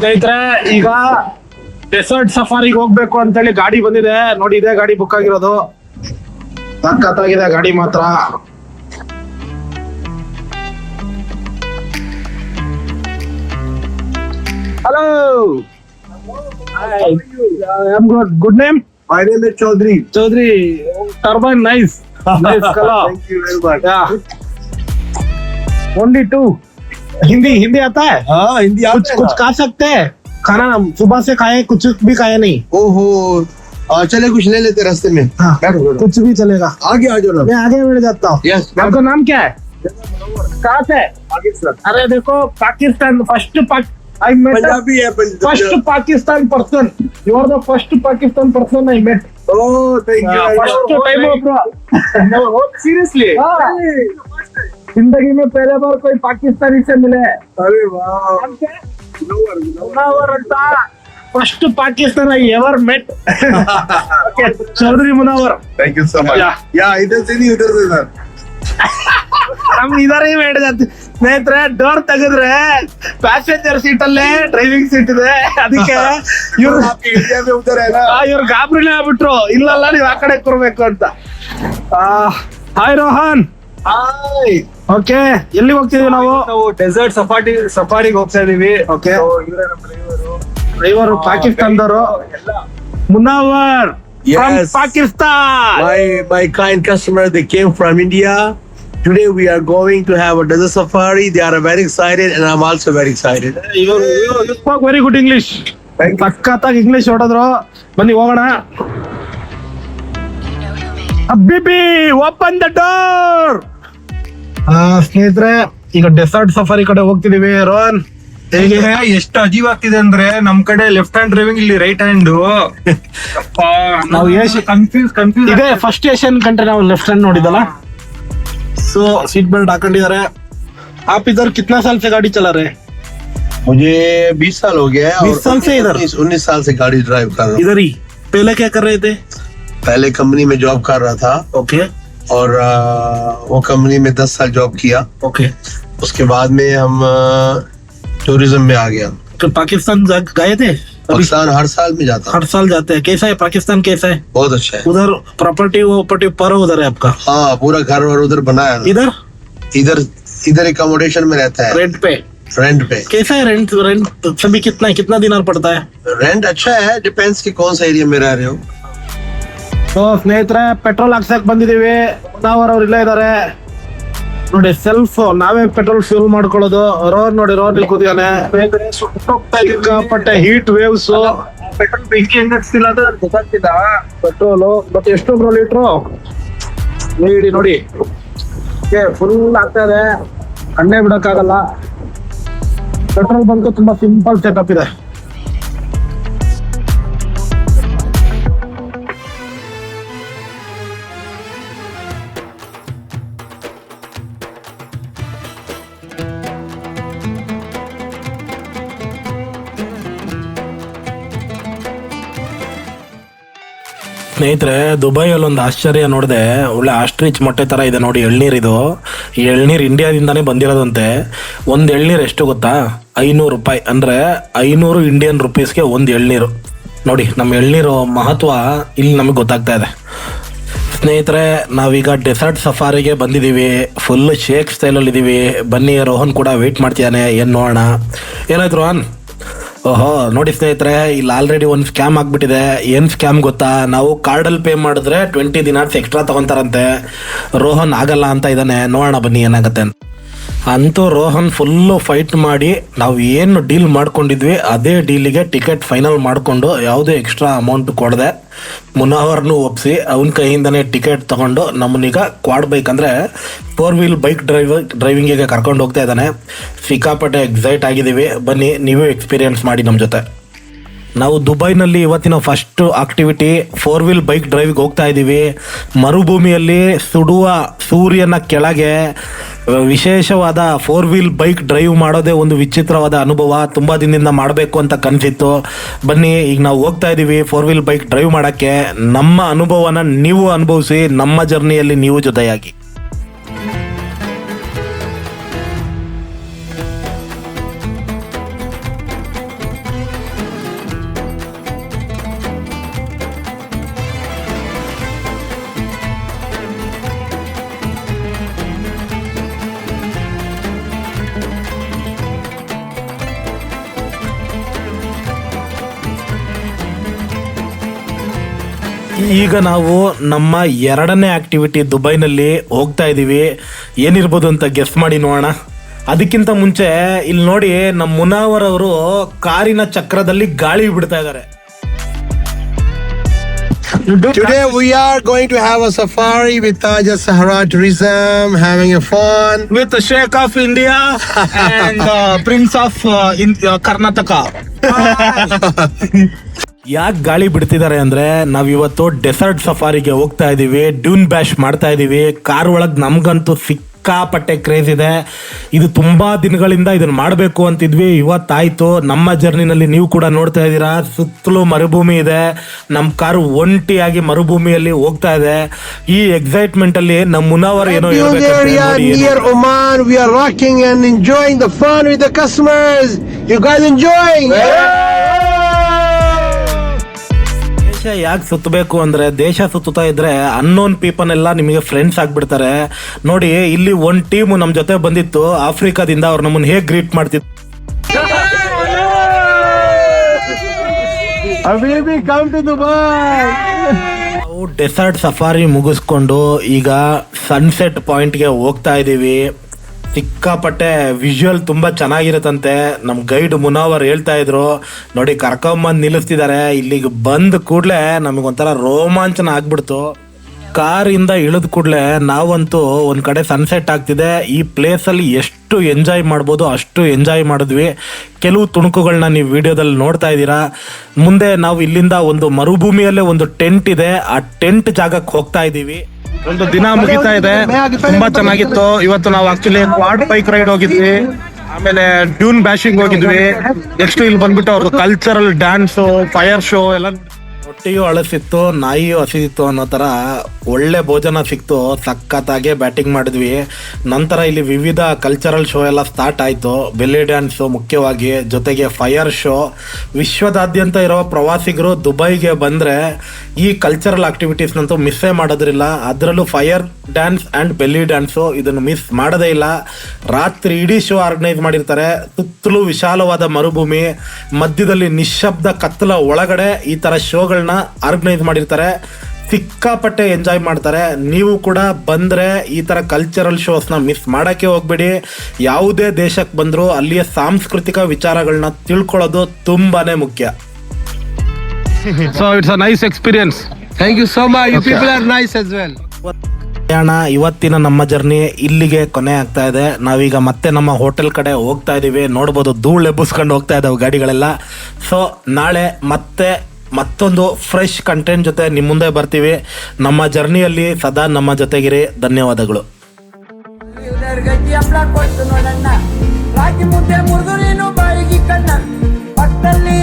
ಸ್ನೇಹಿತರೆ ಈಗ ಡೆಸರ್ಟ್ ಸಫಾರಿಗೆ ಹೋಗ್ಬೇಕು ಅಂತ ಹೇಳಿ ಗಾಡಿ ಬಂದಿದೆ. ನೋಡಿ ಇದೆ ಗಾಡಿ ಬುಕ್ ಆಗಿರೋದು. ಸಖತ್ ಗಾಡಿ ಮಾತ್ರ. Hello good name Chaudhary Chaudhary turbine nice one D two Hindi Hindi आता है। हाँ हिंदी आता कुछ है कुछ ना? खा सकते हैं। खाना सुबह से खाए कुछ भी खाए नहीं। ओहो हाँ चले कुछ ले लेते रास्ते में। हाँ। बैठो बैठो। कुछ भी चलेगा। आगे आ जाओ ना। मैं आगे बढ़ जाता हूँ। यस आपका नाम क्या है? कहाँ से अरे देखो Pakistan first I met Punjabi है first Punjabi Pakistan person you are the first Pakistan person I met oh thank you first time seriously जिंदगी में पहले बार कोई पाकिस्तानी से मिले हैं अरे वाह नाम क्या है? ಮುನಾವರ್ ಅಂತ first Pakistan ever met Chaudhary Munawar thank you so much Yeah. या इधर से नहीं उधर से सर ನಮ್ ಇದರ ಹೇಳಿದ ಸ್ನೇಹಿತರೆ ಡೋರ್ ತೆಗೆದ್ರೆ ಪ್ಯಾಸೆಂಜರ್ ಸೀಟ್ ಅಲ್ಲೇ ಡ್ರೈವಿಂಗ್ ಸೀಟ್ ಇದೆ ಅದಕ್ಕೆ ಇವ್ರು आपके इंडिया में उधर है ना ಇವ್ರು ಗಾಬರಿನೇ ಆಗ್ಬಿಟ್ರು ಇಲ್ಲಲ್ಲ ನೀವ್ ಆ ಕಡೆ ಕೂರ್ಬೇಕು ಅಂತ ಹಾಯ್ ರೋಹನ್ हाय ಓಕೆ ಎಲ್ಲಿ ಹೋಗ್ತಿದೀವಿ ನಾವು? ಡೆಸರ್ಟ್ सफಾರಿ ಸಫಾರಿಗೆ ಹೋಗ್ತಾ ಇದೀವಿ. ಓಕೆ ಇವರೇ ನಮ್ಮ driver driver ಪಾಕಿಸ್ತಾನದವರು. Munawar from Pakistan bye bye ಕೈನ್ customer they came from India today we are going to have a desert safari they are very excited and I am also very excited you you very good English ಕಕತಾ English ಓಡದ್ರ. ಬನ್ನಿ ಹೋಗೋಣ. ಅಬ್ಬಿಬಿ open the door ಸ್ನೇಹಿತರೆ ಈಗ desert safari ಕಡೆ ಹೋಗ್ತಿದೀವಿ ರೋಹನ್ ಹೇಗೆ ಎಷ್ಟು ಅಜೀವ್ ಆಗ್ತಿದೆ ಅಂದ್ರೆ ನಮ್ ಕಡೆ ಲೆಫ್ಟ್ ಹ್ಯಾಂಡ್ ಡ್ರೈವಿಂಗ್ ಇಲ್ಲಿ ರೈಟ್ ಹ್ಯಾಂಡ್ ನಾವು ಏಷ್ಯ- ಕನ್ಫ್ಯೂಸ್ ಕನ್ಫ್ಯೂಸ್ ಇದೇ ಫಸ್ಟ್ ಏಷ್ಯನ್ ಕಂಟ್ರಿ ನಾವು ಲೆಫ್ಟ್ ಹ್ಯಾಂಡ್ ನೋಡಿದಲ್ಲ ಸೊ सीट बेल्ट ಹಾಕೊಂಡಿದ್ದಾರೆ आप इधर कितना साल से गाड़ी चला रहे हैं मुझे 20 साल हो गया है 20 साल से इधर? 19 साल से गाड़ी ड्राइव कर रहा हूँ इधर ही पहले क्या कर रहे थे पहले कंपनी में जॉब कर रहा था ओके और वो कंपनी में 10 साल जॉब किया। ओके उसके बाद में हम टूरिज़्म में आ गया। तो पाकिस्तान गए थे? पाकिस्तान हर साल में जाता। हर साल जाते हैं। कैसा है? पाकिस्तान कैसा है? बहुत अच्छा है। उधर प्रॉपर्टी वॉपर्टी पर उधर है आपका? हाँ पूरा घर और उधर बनाया इधर? इधर इधर एकोमोडेशन में रहता है। रेंट पे? रेंट पे। कैसा है रेंट रेंट सभी कितना है? कितना दिनार पड़ता है? रेंट अच्छा है डिपेंड्स कि कौन सा एरिया में रह रहे हो। ಸೊ ಸ್ನೇಹಿತರೆ ಪೆಟ್ರೋಲ್ ಹಾಕ್ಸಕ್ ಬಂದಿದೀವಿ ಮುನಾವರ್ ಅವ್ರು ಇಲ್ಲೇ ಇದಾರೆ. ನೋಡಿ ಸೆಲ್ಫ್ ನಾವೇ ಪೆಟ್ರೋಲ್ ಫ್ಯೂಲ್ ಮಾಡ್ಕೊಳ್ಳೋದು. ರೋಡ್ ನೋಡಿ ರೋಡ್ ಕೂತಿದಾನೆ ಸಿಕ್ಕಾಪಟ್ಟೆ ಹೀಟ್ ವೇವ್ಸ್ ಪೆಟ್ರೋಲ್ ಬೆಂಕಿ ಹೆಂಗ್ ಹಚ್ತಿಲ್ಲ ಅಂತ ಗೊತ್ತಾಗ್ತಿಲ್ಲ. ಪೆಟ್ರೋಲು ಬಟ್ ಎಷ್ಟು ಬ್ರೋ ಲೀಟ್ರು ನೀಡಿ. ನೋಡಿ ಫುಲ್ ಆಗ್ತಾ ಇದೆ. ಕಣ್ಣೇ ಬಿಡಕ್ಕಾಗಲ್ಲ. ಪೆಟ್ರೋಲ್ ಬಂಕ್ ತುಂಬಾ ಸಿಂಪಲ್ ಸೆಟಪ್ ಇದೆ. ಸ್ನೇಹಿತರೆ ದುಬೈಯಲ್ಲಿ ಒಂದು ಆಶ್ಚರ್ಯ ನೋಡಿದೆ, ಒಳ್ಳೆ ಆಸ್ಟ್ರಿಚ್ ಮೊಟ್ಟೆ ತರ ಇದೆ ನೋಡಿ, ಎಳ್ನೀರ್ ಇದು. ಎಳ್ನೀರ್ ಇಂಡಿಯಾದಿಂದಾನೇ ಬಂದಿರೋದಂತೆ. ಒಂದು ಎಳ್ನೀರ್ ಎಷ್ಟು ಗೊತ್ತಾ? ಐನೂರು ರೂಪಾಯಿ. ಅಂದ್ರೆ ಐನೂರು ಇಂಡಿಯನ್ ರುಪೀಸ್ಗೆ ಒಂದು ಎಳ್ನೀರು. ನೋಡಿ ನಮ್ಮ ಎಳ್ನೀರು ಮಹತ್ವ ಇಲ್ಲಿ ನಮಗೆ ಗೊತ್ತಾಗ್ತಾ ಇದೆ. ಸ್ನೇಹಿತರೆ, ನಾವೀಗ ಡೆಸರ್ಟ್ ಸಫಾರಿಗೆ ಬಂದಿದ್ದೀವಿ. ಫುಲ್ ಶೇಕ್ ಸ್ಟೈಲಲ್ಲಿ ಇದ್ದೀವಿ ಬನ್ನಿ, ರೋಹನ್ ಕೂಡ ವೆಯ್ಟ್ ಮಾಡ್ತಿದ್ದಾನೆ. ಏನು ನೋಡೋಣ? ಏನಾಯ್ತು ರೋಹನ್? ಓಹೋ, ನೋಡಿ ಸ್ನೇಹಿತರೆ, ಇಲ್ಲಿ ಆಲ್ರೆಡಿ ಒಂದು ಸ್ಕ್ಯಾಮ್ ಆಗ್ಬಿಟ್ಟಿದೆ. ಏನ್ ಸ್ಕ್ಯಾಮ್ ಗೊತ್ತಾ? ನಾವು ಕಾರ್ಡಲ್ಲಿ ಪೇ ಮಾಡಿದ್ರೆ ಟ್ವೆಂಟಿ ದಿನಾರ್ಸ್ ಎಕ್ಸ್ಟ್ರಾ ತಗೊಂತಾರಂತೆ. ರೋಹನ್ ಆಗಲ್ಲ ಅಂತ ಇದ್ದಾನೆ ನೋಡೋಣ ಬನ್ನಿ ಏನಾಗತ್ತೆ ಅಂತ ರೋಹನ್ ಫುಲ್ಲು ಫೈಟ್ ಮಾಡಿ ನಾವು ಏನು ಡೀಲ್ ಮಾಡ್ಕೊಂಡಿದ್ವಿ, ಅದೇ ಡೀಲಿಗೆ ಟಿಕೆಟ್ ಫೈನಲ್ ಮಾಡಿಕೊಂಡು ಯಾವುದೇ ಎಕ್ಸ್ಟ್ರಾ ಅಮೌಂಟ್ ಕೊಡದೆ. ಮುನಾವರ್ನು ಒಪ್ಪಿಸಿ ಅವನ ಕೈಯಿಂದನೇ ಟಿಕೆಟ್ ತಗೊಂಡು ನಮ್ಮನೀಗ ಕ್ವಾಡ್ ಬೈಕ್ ಅಂದರೆ ಫೋರ್ ವೀಲ್ ಬೈಕ್ ಡ್ರೈವ್ ಡ್ರೈವಿಂಗಿಗೆ ಕರ್ಕೊಂಡು ಹೋಗ್ತಾ ಇದ್ದಾನೆ. ಸಿಕ್ಕಾಪಟ್ಟೆ ಎಕ್ಸೈಟ್ ಆಗಿದ್ದೀವಿ. ಬನ್ನಿ, ನೀವೇ ಎಕ್ಸ್ಪೀರಿಯನ್ಸ್ ಮಾಡಿ ನಮ್ಮ ಜೊತೆ. ನಾವು ದುಬೈನಲ್ಲಿ ಇವತ್ತಿನ first activity four wheel bike ಡ್ರೈವಿಗೆ ಹೋಗ್ತಾ ಇದ್ದೀವಿ. ಮರುಭೂಮಿಯಲ್ಲಿ ಸುಡುವ ಸೂರ್ಯನ ಕೆಳಗೆ ವಿಶೇಷವಾದ ಫೋರ್ ವೀಲ್ ಬೈಕ್ ಡ್ರೈವ್ ಮಾಡೋದೇ ಒಂದು ವಿಚಿತ್ರವಾದ ಅನುಭವ. ತುಂಬ ದಿನದಿಂದ ಮಾಡಬೇಕು ಅಂತ ಕನಸಿತ್ತು ಬನ್ನಿ, ಈಗ ನಾವು ಹೋಗ್ತಾ ಇದ್ದೀವಿ ಫೋರ್ ವೀಲ್ ಬೈಕ್ ಡ್ರೈವ್ ಮಾಡೋಕ್ಕೆ. ನಮ್ಮ ಅನುಭವನ ನೀವು ಅನುಭವಿಸಿ, ನಮ್ಮ ಜರ್ನಿಯಲ್ಲಿ ನೀವು ಜೊತೆಯಾಗಿ. ಈಗ ನಾವು ನಮ್ಮ ಎರಡನೇ ಆಕ್ಟಿವಿಟಿ ದುಬೈನಲ್ಲಿ ಹೋಗ್ತಾ ಇದ್ದೀವಿ ಏನಿರ್ಬೋದು ಅಂತ ಗೆಸ್ ಮಾಡಿ ನೋಡೋಣ. ಅದಕ್ಕಿಂತ ಮುಂಚೆ ಇಲ್ಲಿ ನೋಡಿ ನಮ್ಮ ಮುನಾವರ್ ಅವರು ಕಾರಿನ ಚಕ್ರದಲ್ಲಿ ಗಾಳಿ ಬಿಡ್ತಾ ಇದ್ದಾರೆ. Today we are going to have a safari with Taj Sahara Tourism, having a fun. With sheikh of India and prince of Karnataka ಯಾಕೆ ಗಾಳಿ ಬಿಡ್ತಿದ್ದಾರೆ ಅಂದ್ರೆ ನಾವ್ ಇವತ್ತು ಡೆಸರ್ಟ್ ಸಫಾರಿಗೆ ಹೋಗ್ತಾ ಇದೀವಿ ಡ್ಯೂನ್ ಬ್ಯಾಶ್ ಮಾಡ್ತಾ ಇದೀವಿ. ಕಾರ್ ಒಳಗ್ ನಮ್ಗಂತೂ ಸಿಕ್ಕಾಪಟ್ಟೆ ಕ್ರೇಜ್ ಇದೆ. ಇದು ತುಂಬಾ ದಿನಗಳಿಂದ ಇದನ್ನ ಮಾಡಬೇಕು ಅಂತಿದ್ವಿ. ಇವತ್ತಾಯ್ತು. ನಮ್ಮ ಜರ್ನಿನಲ್ಲಿ ನೀವು ಕೂಡ ನೋಡ್ತಾ ಇದ್ದೀರಾ. ಸುತ್ತಲೂ ಮರುಭೂಮಿ ಇದೆ. ನಮ್ಮ ಕಾರು ಒಂಟಿಯಾಗಿ ಮರುಭೂಮಿಯಲ್ಲಿ ಹೋಗ್ತಾ ಇದೆ. ಈ ಎಕ್ಸೈಟ್ಮೆಂಟ್ ಅಲ್ಲಿ ನಮ್ಮ ಮುನಾವರ್ ಏನೋ New ದೇಶ ಯಾಕೆ ಸುತ್ತಬೇಕು ಅಂದ್ರೆ ದೇಶ ಸುತ್ತಾ ಇದ್ರೆ ಅನ್ನೋನ್ ಪೀಪಲ್ ಎಲ್ಲ ನಿಮಗೆ ಫ್ರೆಂಡ್ಸ್ ಆಗ್ಬಿಡ್ತಾರೆ. ನೋಡಿ ಇಲ್ಲಿ ಒಂದು ಟೀಮ್ ನಮ್ ಜೊತೆ ಬಂದಿತ್ತು. ಆಫ್ರಿಕಾದಿಂದ ಅವ್ರು ನಮ್ಮನ್ನು ಹೇಗ್ ಗ್ರೀಟ್. ನಾವು ಡೆಸರ್ಟ್ ಸಫಾರಿ ಮುಗಿಸ್ಕೊಂಡು ಈಗ ಸನ್ಸೆಟ್ ಪಾಯಿಂಟ್ಗೆ ಹೋಗ್ತಾ ಇದೀವಿ. ಸಿಕ್ಕಾಪಟ್ಟೆ ವಿಜುವಲ್ ತುಂಬಾ ಚೆನ್ನಾಗಿರುತ್ತಂತೆ. ನಮ್ ಗೈಡ್ ಮುನಾವರ್ ಹೇಳ್ತಾ ಇದ್ರು, ನೋಡಿ, ಕರ್ಕೊಂಬಂದು ನಿಲ್ಲಿಸ್ತಿದ್ದಾರೆ ಇಲ್ಲಿಗೆ ಬಂದ ಕೂಡ್ಲೆ ನಮಗೊಂಥರ ರೋಮಾಂಚನ ಆಗ್ಬಿಡ್ತು. ಕಾರಿಂದ ಇಳಿದ ಕೂಡಲೇ ನಾವಂತೂ ಒಂದು ಕಡೆ ಸನ್ಸೆಟ್ ಆಗ್ತಿದೆ. ಈ ಪ್ಲೇಸ್ ಅಲ್ಲಿ ಎಷ್ಟು ಎಂಜಾಯ್ ಮಾಡ್ಬೋದು ಅಷ್ಟು ಎಂಜಾಯ್ ಮಾಡಿದ್ವಿ. ಕೆಲವು ತುಣುಕುಗಳನ್ನ ನೀವು ವಿಡಿಯೋದಲ್ಲಿ ನೋಡ್ತಾ ಇದ್ದೀರಾ. ಮುಂದೆ ನಾವು ಇಲ್ಲಿಂದ ಒಂದು ಮರುಭೂಮಿಯಲ್ಲೇ ಒಂದು ಟೆಂಟ್ ಇದೆ. ಆ ಟೆಂಟ್ ಜಾಗಕ್ಕೆ ಹೋಗ್ತಾ ಇದ್ದೀವಿ ಒಂದು ದಿನ ಮುಗಿತಾ ಇದೆ. ತುಂಬಾ ಚೆನ್ನಾಗಿತ್ತು. ಇವತ್ತು ನಾವು ಆಕ್ಚುಲಿ ಕ್ವಾಡ್ ಬೈಕ್ ರೈಡ್ ಹೋಗಿದ್ವಿ. ಆಮೇಲೆ ಡ್ಯೂನ್ ಬ್ಯಾಶಿಂಗ್ ಹೋಗಿದ್ವಿ. ನೆಕ್ಸ್ಟ್ ಇಲ್ಲಿ ಬಂದ್ಬಿಟ್ಟು ಅವ್ರದ್ದು ಕಲ್ಚರಲ್ ಡ್ಯಾನ್ಸ್ ಫೈರ್ ಶೋ ಎಲ್ಲ ಹೊಟ್ಟೆಯೂ ಅಳಸಿತ್ತು, ನಾಯಿಯೂ ಹಸಿದಿತ್ತು ಅನ್ನೋ ಥರ ಒಳ್ಳೆ ಭೋಜನ ಸಿಕ್ತು. ಸಖತ್ತಾಗೆ ಬ್ಯಾಟಿಂಗ್ ಮಾಡಿದ್ವಿ. ನಂತರ ಇಲ್ಲಿ ವಿವಿಧ ಕಲ್ಚರಲ್ ಶೋ ಎಲ್ಲ ಸ್ಟಾರ್ಟ್ ಆಯಿತು. ಬೆಲ್ಲಿ ಡ್ಯಾನ್ಸು ಮುಖ್ಯವಾಗಿ, ಜೊತೆಗೆ ಫೈರ್ ಶೋ ವಿಶ್ವದಾದ್ಯಂತ ಇರೋ ಪ್ರವಾಸಿಗರು ದುಬೈಗೆ ಬಂದರೆ ಈ ಕಲ್ಚರಲ್ ಆಕ್ಟಿವಿಟೀಸ್ನಂತೂ ಮಿಸ್ಸೇ ಮಾಡೋದ್ರಿಲ್ಲ. ಅದರಲ್ಲೂ fire dance and belly dance ಇದನ್ನು ಮಿಸ್ ಮಾಡೋದೇ ಇಲ್ಲ. ರಾತ್ರಿ ಇಡೀ ಶೋ ಆರ್ಗನೈಸ್ ಮಾಡಿರ್ತಾರೆ. ಸುತ್ತಲೂ ವಿಶಾಲವಾದ ಮರುಭೂಮಿ, ಮಧ್ಯದಲ್ಲಿ ನಿಶ್ಶಬ್ದ ಕತ್ತಲ ಒಳಗಡೆ ಈ ಥರ ಶೋಗಳನ್ನ ಆರ್ಗನೈಸ್ ಮಾಡಿರ್ತಾರೆ. ಸಿಕ್ಕಾಪಟ್ಟೆ ಎಂಜಾಯ್ ಮಾಡ್ತಾರೆ. ನೀವು ಕೂಡ ಬಂದರೆ ಈ ಥರ ಕಲ್ಚರಲ್ ಶೋಸ್ನ ಮಿಸ್ ಮಾಡೋಕ್ಕೆ ಹೋಗ್ಬೇಡಿ. ಯಾವುದೇ ದೇಶಕ್ಕೆ ಬಂದರೂ ಅಲ್ಲಿಯ ಸಾಂಸ್ಕೃತಿಕ ವಿಚಾರಗಳನ್ನ ತಿಳ್ಕೊಳ್ಳೋದು ತುಂಬಾ ಮುಖ್ಯ. So it's a nice experience thank you so much you. ಪ್ರಯಾಣ ಇವತ್ತಿನ ನಮ್ಮ ಜರ್ನಿ ಇಲ್ಲಿಗೆ ಕೊನೆ ಆಗ್ತಾ ಇದೆ. ನಾವೀಗ ಮತ್ತೆ ನಮ್ಮ ಹೋಟೆಲ್ ಕಡೆ ಹೋಗ್ತಾ ಇದ್ದೀವಿ ನೋಡ್ಬೋದು ಧೂಳು ಎಬ್ಬಿಸ್ಕೊಂಡು ಹೋಗ್ತಾ ಇದ್ದಾವೆ ಗಾಡಿಗಳೆಲ್ಲ. ಸೊ ನಾಳೆ ಮತ್ತೆ ಮತ್ತೊಂದು ಫ್ರೆಶ್ ಕಂಟೆಂಟ್ ಜೊತೆ ನಿಮ್ಮ ಮುಂದೆ ಬರ್ತೀವಿ. ನಮ್ಮ ಜರ್ನಿಯಲ್ಲಿ ಸದಾ ನಮ್ಮ ಜೊತೆಗಿರಿ. ಧನ್ಯವಾದಗಳು. ಮುದ್ದೆ ಮುರಿದು ನೀನು ಬಾಯಿಗೆ ಕಣ್ಣ ಪಕ್ಕದಲ್ಲಿ